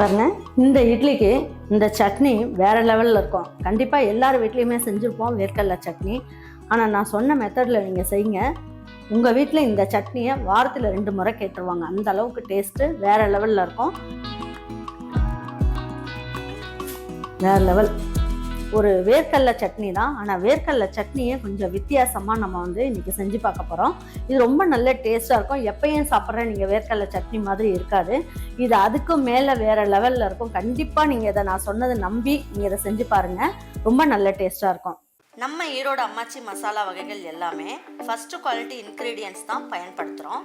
பாருங்க இந்த இட்லிக்கு இந்த சட்னி வேறு லெவலில் இருக்கும். கண்டிப்பாக எல்லார் வீட்லேயுமே செஞ்சுருப்போம் வேர்க்கடலை சட்னி. ஆனால் நான் சொன்ன மெத்தடில் நீங்கள் செய்யுங்க உங்கள் வீட்டில் இந்த சட்னியை வாரத்தில் ரெண்டு முறை கேட்டுருவாங்க. அந்த அளவுக்கு டேஸ்ட்டு வேறு லெவலில் இருக்கும். வேறு லெவல் ஒரு வேர்க்கடலை சட்னி தான். ஆனால் வேர்க்கடலை சட்னியை கொஞ்சம் வித்தியாசமாக நம்ம வந்து இன்றைக்கி செஞ்சு பார்க்க போகிறோம் இது ரொம்ப நல்ல டேஸ்ட்டாக இருக்கும். எப்பயும் சாப்பிட்ற நீங்கள் வேர்க்கடலை சட்னி மாதிரி இருக்காது. இது அதுக்கும் மேலே வேறு லெவலில் இருக்கும். கண்டிப்பாக நீங்கள் இதை நான் சொன்னதை நம்பி நீங்கள் இதை செஞ்சு பாருங்கள் ரொம்ப நல்ல டேஸ்ட்டாக இருக்கும். நம்ம ஈரோடு அம்மாச்சி மசாலா வகைகள் எல்லாமே ஃபஸ்ட்டு குவாலிட்டி இன்க்ரீடியன்ஸ் தான் பயன்படுத்துகிறோம்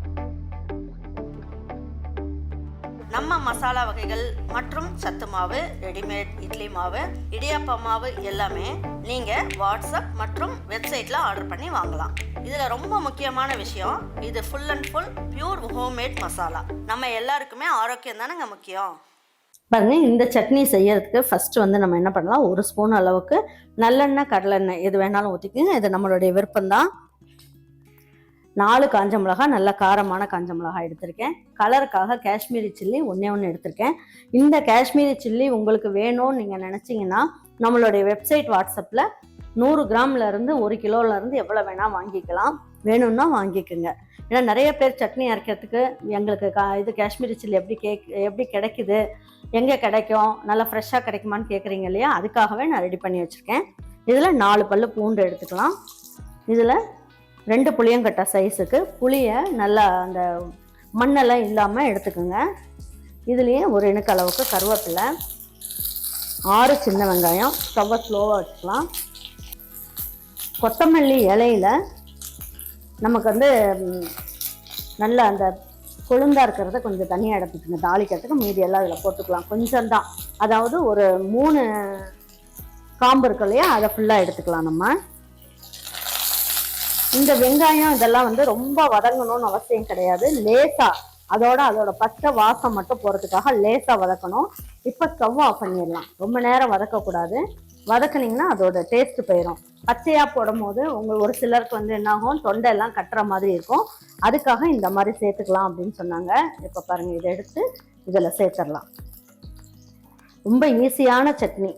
நம்ம மசாலா வகைகள் மற்றும் சத்து மாவு ரெடிமேட் இட்லி மாவு இடியாப்ப மாவு எல்லாமே நீங்கள் வாட்ஸ்அப் மற்றும் வெப்சைட்டில் ஆர்டர் பண்ணி வாங்கலாம். இதில் ரொம்ப முக்கியமான விஷயம் இது full and full pure homemade masala நம்ம எல்லாருக்குமே ஆரோக்கியம் தானேங்க முக்கியம்? பாருங்க இந்த சட்னி செய்யறதுக்கு ஃபர்ஸ்ட் வந்து நம்ம என்ன பண்ணலாம்? ஒரு ஸ்பூன் அளவுக்கு நல்லெண்ணெய் கடலெண்ணெய் எது வேணாலும் ஊற்றிக்கோங்க இது நம்மளுடைய விருப்பம்தான். நாலு காஞ்ச மிளகா நல்ல காரமான காஞ்ச மிளகா எடுத்திருக்கேன். கலருக்காக காஷ்மீரி சில்லி ஒன்றே ஒன்று எடுத்திருக்கேன். இந்த காஷ்மீரி சில்லி உங்களுக்கு வேணும்னு நீங்கள் நினச்சிங்கன்னா நம்மளுடைய வெப்சைட் வாட்ஸ்அப்பில் நூறு கிராம்லேருந்து ஒரு கிலோலேருந்து எவ்வளோ வேணால் வாங்கிக்கலாம். வேணும்னா வாங்கிக்கோங்க. ஏன்னா நிறைய பேர் சட்னி அரைக்கிறதுக்கு எங்களுக்கு கா இது காஷ்மீரி சில்லி எப்படி கேக் எப்படி கிடைக்குது எங்கே கிடைக்கும் நல்லா ஃப்ரெஷ்ஷாக கிடைக்குமான்னு கேட்குறீங்க இல்லையா அதுக்காகவே நான் ரெடி பண்ணி வச்சுருக்கேன். இதில் நாலு பல்லு பூண்டு எடுத்துக்கலாம். இதில் ரெண்டு புளியங்கட்டை சைஸுக்கு புளியை நல்லா அந்த மண்ணெல்லாம் இல்லாமல் எடுத்துக்கோங்க. இதுலேயே ஒரு இணுக்களவுக்கு கருவேப்பிலை ஆறு சின்ன வெங்காயம் ஸ்டவ்வை ஸ்லோவாக வச்சுக்கலாம். கொத்தமல்லி இலையில நமக்கு வந்து நல்ல அந்த கொழுந்தாக இருக்கிறத கொஞ்சம் தனியாக எடுத்துக்கோங்க. தாளிக்கிறதுக்கு மீதி எல்லாம் அதில் போட்டுக்கலாம். கொஞ்சம் தான். அதாவது ஒரு மூணு காம்பு இருக்கு இல்லையா அதை ஃபுல்லாக எடுத்துக்கலாம் நம்ம. இந்த வெங்காயம் இதெல்லாம் வந்து ரொம்ப வதங்கணும்னு அவசியம் கிடையாது. லேசா அதோட அதோட பச்சை வாசம் மட்டும் போகிறதுக்காக லேசா வதக்கணும். இப்போ ஸ்டவ் ஆஃப் பண்ணிடலாம். ரொம்ப நேரம் வதக்கக்கூடாது. வதக்குனிங்கன்னா அதோட டேஸ்ட் போயிடும் பச்சையாக போடும்போது உங்கள் ஒரு சிலருக்கு வந்து என்ன ஆகும் தொண்டையெல்லாம் கட்டுற மாதிரி இருக்கும். அதுக்காக இந்த மாதிரி சேர்த்துக்கலாம் அப்படின்னு சொன்னாங்க. இப்போ பாருங்கள் இதை எடுத்து இதில் சேர்த்துடலாம். ரொம்ப ஈஸியான சட்னி.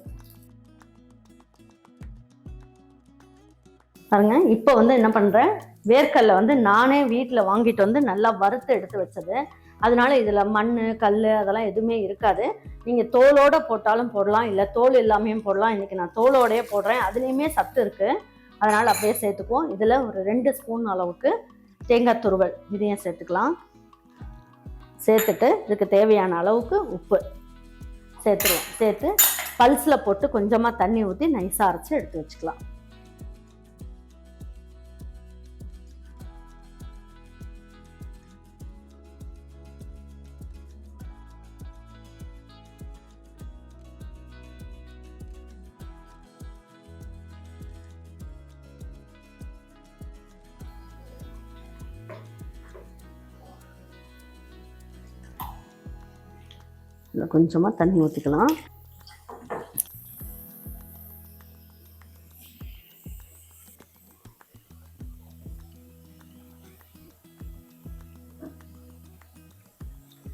பாருங்க இப்போ வந்து என்ன பண்ணுறேன் வேர்க்கடலை வந்து நானே வீட்டில் வாங்கிட்டு வந்து நல்லா வறுத்து எடுத்து வச்சது. அதனால இதில் மண் கல் அதெல்லாம் எதுவுமே இருக்காது. நீங்கள் தோலோட போட்டாலும் போடலாம் இல்லை தோல் இல்லாமையும் போடலாம். இன்றைக்கி நான் தோலோடையே போடுறேன். அதுலேயுமே சத்து இருக்குது அதனால் அப்படியே சேர்த்துக்குவோம். இதில் ஒரு ரெண்டு ஸ்பூன் அளவுக்கு தேங்காய் துருவல் இதையும் சேர்த்துக்கலாம். சேர்த்துட்டு இதுக்கு தேவையான அளவுக்கு உப்பு சேர்த்துருவோம். சேர்த்து பல்ஸில் போட்டு கொஞ்சமாக தண்ணி ஊற்றி நைஸாக அரைச்சி எடுத்து வச்சுக்கலாம். இதில் கொஞ்சமாக தண்ணி ஊற்றிக்கலாம்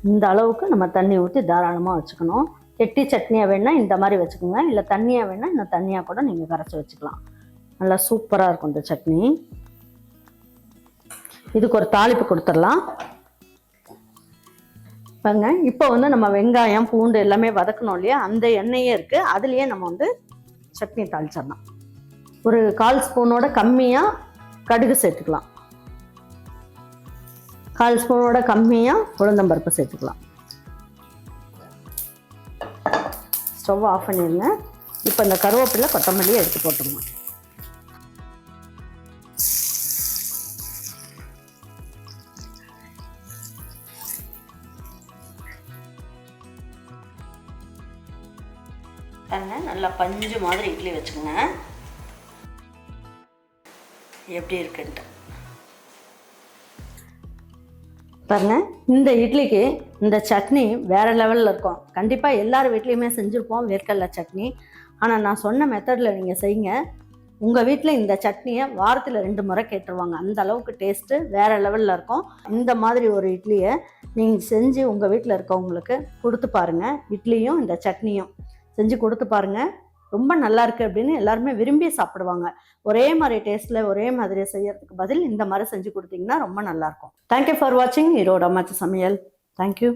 இந்த அளவுக்கு நம்ம தண்ணி ஊற்றி தாராளமாக வச்சுக்கணும். கெட்டி சட்னியாக வேணால் இந்த மாதிரி வச்சுக்கோங்க. இல்லை தண்ணியாக வேணால் இன்னும் தண்ணியாக கூட நீங்கள் கரைச்சி வச்சுக்கலாம். நல்லா சூப்பராக இருக்கும் இந்த சட்னி. இதுக்கு ஒரு தாளிப்பு கொடுத்துடலாம். பாருங்க. இப்போ வந்து நம்ம வெங்காயம் பூண்டு எல்லாமே வதக்கணும் இல்லையா? அந்த எண்ணெயே இருக்குது அதுலேயே நம்ம வந்து சட்னி தாளிச்சிடலாம். ஒரு கால் ஸ்பூனோட கம்மியாக கடுகு சேர்த்துக்கலாம். கால் ஸ்பூனோட கம்மியாக உளுந்தம்பருப்பு சேர்த்துக்கலாம். ஸ்டவ் ஆஃப் பண்ணிடுங்க இப்போ இந்த கருவேப்பிலை கொத்தமல்லியை எடுத்து போட்டுருங்க பாருங்க நல்லா பஞ்சு மாதிரி இட்லி வச்சுக்கோங்க. எப்படி இருக்குன்ட்டு. பாருங்க இந்த இட்லிக்கு இந்த சட்னி வேற லெவலில் இருக்கும். கண்டிப்பாக எல்லார் வீட்லேயுமே செஞ்சுருப்போம் வேர்க்கடல சட்னி. ஆனால் நான் சொன்ன மெத்தடில் நீங்கள் செய்யுங்க. உங்கள் வீட்டில் இந்த சட்னியை வாரத்தில் ரெண்டு முறை கேட்டுருவாங்க. அந்த அளவுக்கு டேஸ்ட்டு வேற லெவலில் இருக்கும். இந்த மாதிரி ஒரு இட்லியை நீங்கள் செஞ்சு உங்கள் வீட்டில் இருக்கவங்களுக்கு கொடுத்து பாருங்கள் இட்லியும் இந்த சட்னியும். செஞ்சு கொடுத்து பாருங்கள் ரொம்ப நல்லா இருக்கு அப்படின்னு எல்லாருமே விரும்பி சாப்பிடுவாங்க. ஒரே மாதிரி டேஸ்ட்டில் ஒரே மாதிரி செய்யறதுக்கு பதில் இந்த மாதிரி செஞ்சு கொடுத்தீங்கன்னா ரொம்ப நல்லாயிருக்கும் தேங்க்யூ ஃபார் வாட்சிங் ஈரோட அம்மாச்சி சமையல். தேங்க்யூ